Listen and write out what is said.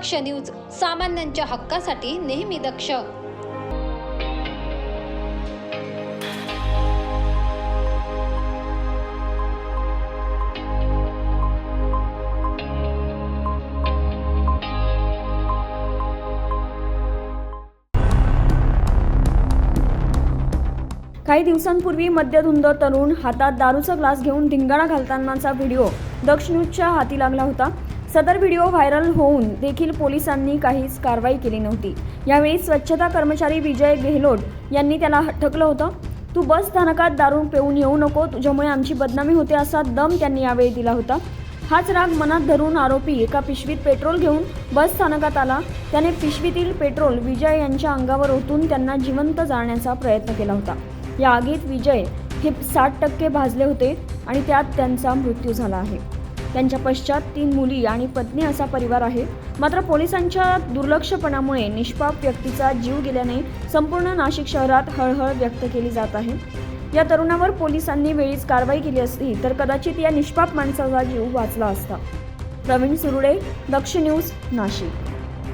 दक्ष news सामान्यांच्या हक्कासाठी नेहमी दक्ष. काही दिवसांपूर्वी मद्यधुंद तरुण हातात दारूचा ग्लास घेऊन धिंगाणा घालतानाचा व्हिडिओ दक्ष न्यूजच्या हाती लागला होता. सदर व्हिडिओ व्हायरल होऊन देखील पोलिसांनी काहीच कारवाई केली नव्हती. यावेळी स्वच्छता कर्मचारी विजय गेहलोत यांनी त्याला हटकलं होतं. तू बस स्थानकात दारू पिऊन येऊ नको तुझ्यामुळे आमची बदनामी होते असा दम त्यांनी यावेळी दिला होता. हाच राग मनात धरून आरोपी एका पिशवीत पेट्रोल घेऊन बस स्थानकात आला. त्याने पिशवीतील पेट्रोल विजय यांच्या अंगावर ओतून त्यांना जिवंत जाळण्याचा प्रयत्न केला होता. या आगीत विजय हे साठ टक्के भाजले होते आणि त्यात त्यांचा मृत्यू झाला आहे. त्यांच्या पश्चात तीन मुली आणि पत्नी असा परिवार आहे. मात्र पोलिसांच्या दुर्लक्षपणामुळे निष्पाप व्यक्तीचा जीव गेल्याने संपूर्ण नाशिक शहरात हळहळ व्यक्त केली जात आहे. या तरुणावर पोलिसांनी वेळीच कारवाई केली असती तर कदाचित या निष्पाप माणसाचा जीव वाचला असता. प्रवीण सुरुडे दक्ष न्यूज नाशिक.